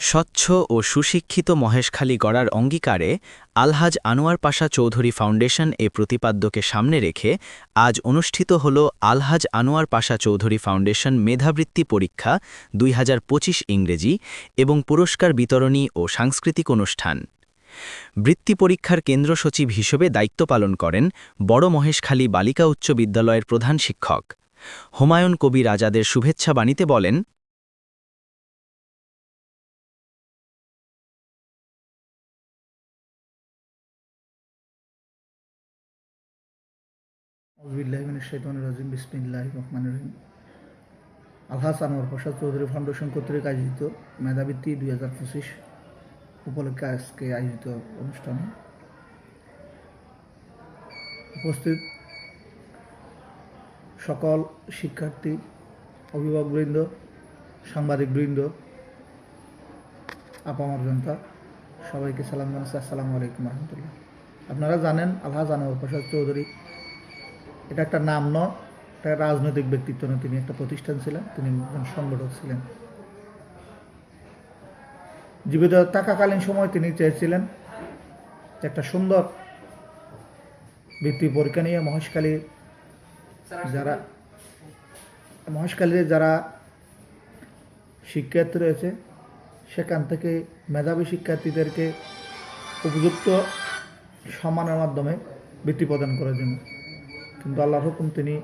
স্বচ্ছ ও সুশিক্ষিত মহেশখালী গড়ার অঙ্গীকারে আলহাজ আনোয়ার পাশা চৌধুরী ফাউন্ডেশন এ প্রতিপাদ্যকে সামনে রেখে আজ অনুষ্ঠিত হল আলহাজ আনোয়ার পাশা চৌধুরী ফাউন্ডেশন মেধাবৃত্তি পরীক্ষা দুই হাজার পঁচিশ ইংরেজি এবং পুরস্কার বিতরণী ও সাংস্কৃতিক অনুষ্ঠান। বৃত্তি পরীক্ষার কেন্দ্র সচিব হিসেবে দায়িত্ব পালন করেন বড় মহেশখালী বালিকা উচ্চ বিদ্যালয়ের প্রধান শিক্ষক। হুমায়ুন কবি রাজাদের শুভেচ্ছা বাণীতে বলেন আলহাজ আনোয়ার প্রসাদ চৌধুরী ফাউন্ডেশন কর্তৃক আয়োজিত মেধাবৃত্তি দুই হাজার পঁচিশ উপলক্ষে আজকে আয়োজিত অনুষ্ঠানে উপস্থিত সকল শিক্ষার্থী, অভিভাবকবৃন্দ, সাংবাদিকবৃন্দ, আপামর জনতা, সবাইকে সালাম জানাচ্ছি। আসসালামু আলাইকুম রহমতুল্লাহ। আপনারা জানেন আলহাজ আনোয়ার প্রসাদ চৌধুরী, এটা একটা নাম ন একটা রাজনৈতিক ব্যক্তিত্ব না, তিনি একটা প্রতিষ্ঠান ছিলেন, তিনি একজন সংগঠক ছিলেন। জীবিত থাকাকালীন সময় তিনি চেয়েছিলেন একটা সুন্দর বৃত্তি পরীক্ষা নিয়ে মহেশখালীর যারা মহেশখালীর যারা শিক্ষার্থী রয়েছে সেখান থেকে মেধাবী শিক্ষার্থীদেরকে উপযুক্ত সম্মানের মাধ্যমে বৃত্তি প্রদান করার জন্য। কিন্তু আল্লাহর হুকুম তিনি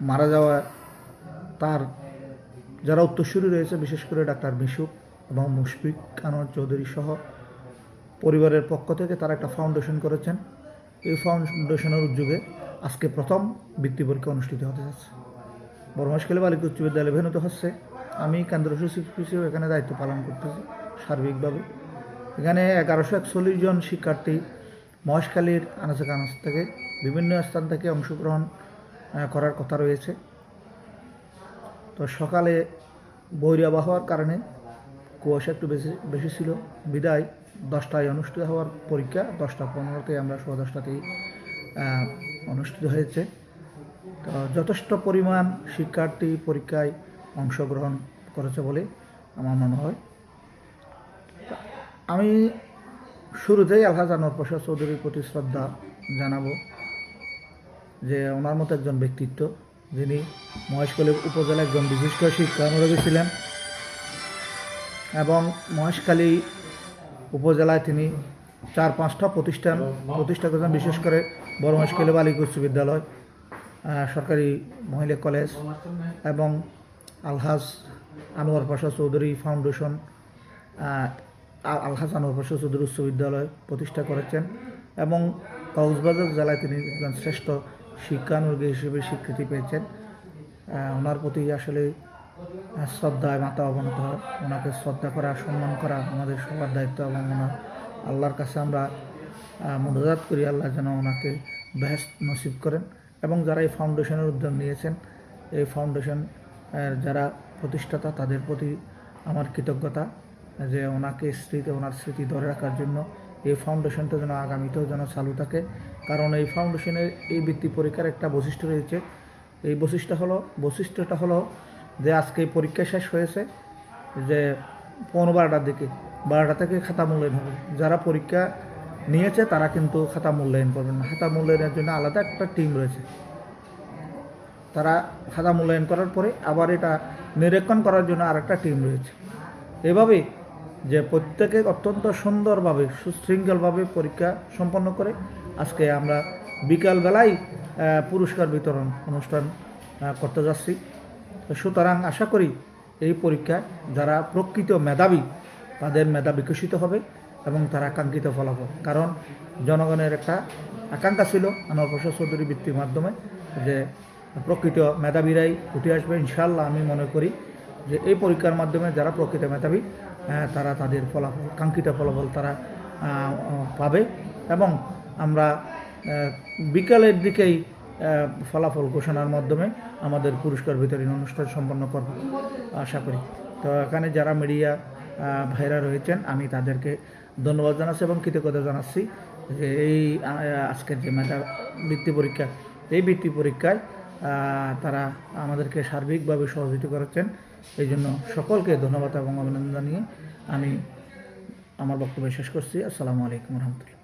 মারা যাওয়া তার যারা উত্তরসূরি রয়েছে বিশেষ করে ডাক্তার মিশুক এবং মুশফিক আনোয়ার চৌধুরী সহ পরিবারের পক্ষ থেকে তারা একটা ফাউন্ডেশন করেছেন। এই ফাউন্ডেশনের উদ্যোগে আজকে প্রথম বৃত্তি পরীক্ষা অনুষ্ঠিত হতে যাচ্ছে। বর্মাসকালী বালিকা উচ্চ বিদ্যালয় ভেনুতে হচ্ছে। আমি কেন্দ্র সচিব হিসেবে এখানে দায়িত্ব পালন করতেছি, সার্বিকভাবে। এখানে এগারোশো একচল্লিশ জন শিক্ষার্থী মহেশখালীর আনাচে কানাচ থেকে বিভিন্ন স্থান থেকে অংশগ্রহণ করার কথা রয়েছে। তো সকালে বৈরী আবহাওয়ার কারণে কুয়াশা একটু বেশি বেশি ছিল। বিদায় দশটায় অনুষ্ঠিত হওয়ার পরীক্ষা, দশটা পনেরোতে আমরা সোয়া দশটাতেই অনুষ্ঠিত হয়েছে। তো যথেষ্ট পরিমাণ শিক্ষার্থী পরীক্ষায় অংশগ্রহণ করেছে বলে আমার মনে হয়। আমি শুরুতেই আলহাজ আনোয়ার প্রসাদ চৌধুরীর প্রতি শ্রদ্ধা জানাব যে ওনার মতো একজন ব্যক্তিত্ব যিনি মহেশখালী উপজেলা একজন বিশিষ্ট শিক্ষা শিক্ষানুরাগী ছিলেন এবং মহেশখালী উপজেলায় তিনি চার পাঁচটা প্রতিষ্ঠান প্রতিষ্ঠা করেছেন বিশেষ করে বড় মহেশখালী বালিকা উচ্চ বিদ্যালয় সরকারি মহিলা কলেজ এবং আলহাজ আনোয়ার পাশা চৌধুরী ফাউন্ডেশন আলহাজ আনোয়ার পাশা চৌধুরী উচ্চ বিদ্যালয় প্রতিষ্ঠা করেছেন এবং কক্সবাজার জেলায় তিনি একজন শ্রেষ্ঠ শিক্ষানুরাগী হিসেবে স্বীকৃতি পেয়েছেন। ওনার প্রতি আসলে শ্রদ্ধায় মাথা অবনত হয়। ওনাকে শ্রদ্ধা করা সম্মান করা আমাদের সবার দায়িত্ব এবং ওনার আল্লাহর কাছে আমরা মনোজাত করি, আল্লাহ যেন ওনাকে বেহেস্ত নসিব করেন। এবং যারা এই ফাউন্ডেশনের উদ্যোগ নিয়েছেন, এই ফাউন্ডেশন যারা প্রতিষ্ঠাতা, তাদের প্রতি আমার কৃতজ্ঞতা যে ওনাকে স্মৃতি, ওনার স্মৃতি ধরে রাখার জন্য এই ফাউন্ডেশনটা যেন আগামীতেও যেন চালু থাকে। কারণ এই ফাউন্ডেশনের এই বৃত্তি পরীক্ষার একটা বৈশিষ্ট্য রয়েছে। এই বৈশিষ্ট্য হলো, বৈশিষ্ট্যটা হলো যে আজকে পরীক্ষা শেষ হয়েছে যে পনেরো বারোটার দিকে। বারোটা থেকে খাতা মূল্যায়ন হবে। যারা পরীক্ষা নিয়েছে, তারা কিন্তু খাতা মূল্যায়ন করবেন না। খাতা মূল্যায়নের জন্য আলাদা একটা টিম রয়েছে। তারা খাতা মূল্যায়ন করার পরে আবার এটা নিরীক্ষণ করার জন্য আরেকটা টিম রয়েছে। এভাবে যে প্রত্যেকে অত্যন্ত সুন্দরভাবে, সুশৃঙ্খলভাবে পরীক্ষা সম্পন্ন করে, আজকে আমরা বিকালবেলায় পুরস্কার বিতরণ অনুষ্ঠান করতে যাচ্ছি। সুতরাং আশা করি এই পরীক্ষায় যারা প্রকৃত মেধাবী তাদের মেধা বিকশিত হবে এবং তারা আকাঙ্ক্ষিত ফলাফল। কারণ জনগণের একটা আকাঙ্ক্ষা ছিল আনোয়ার প্রসাদ চৌধুরী বৃত্তির মাধ্যমে যে প্রকৃত মেধাবীরাই উঠে আসবে। ইনশাল্লাহ আমি মনে করি যে এই পরীক্ষার মাধ্যমে যারা প্রকৃত মেধাবী তারা তাদের ফলাফল কাঙ্ক্ষিত ফলাফল তারা পাবে এবং আমরা বিকালের দিকেই ফলাফল ঘোষণার মাধ্যমে আমাদের পুরস্কার বিতরণ অনুষ্ঠান সম্পন্ন করব। আশা করি। তো এখানে যারা মিডিয়া ভাইরা রয়েছেন, আমি তাদেরকে ধন্যবাদ জানাচ্ছি এবং কৃতজ্ঞতা জানাচ্ছি যে এই আজকের যে মেধা বৃত্তি পরীক্ষা, এই বৃত্তি পরীক্ষায় তারা আমাদেরকে সার্বিকভাবে সহযোগিতা করেছেন। এই জন্য সকলকে ধন্যবাদ এবং অভিনন্দন জানিয়ে আমি আমার বক্তব্য শেষ করছি। আসসালামু আলাইকুম রহমতুল্লাহ।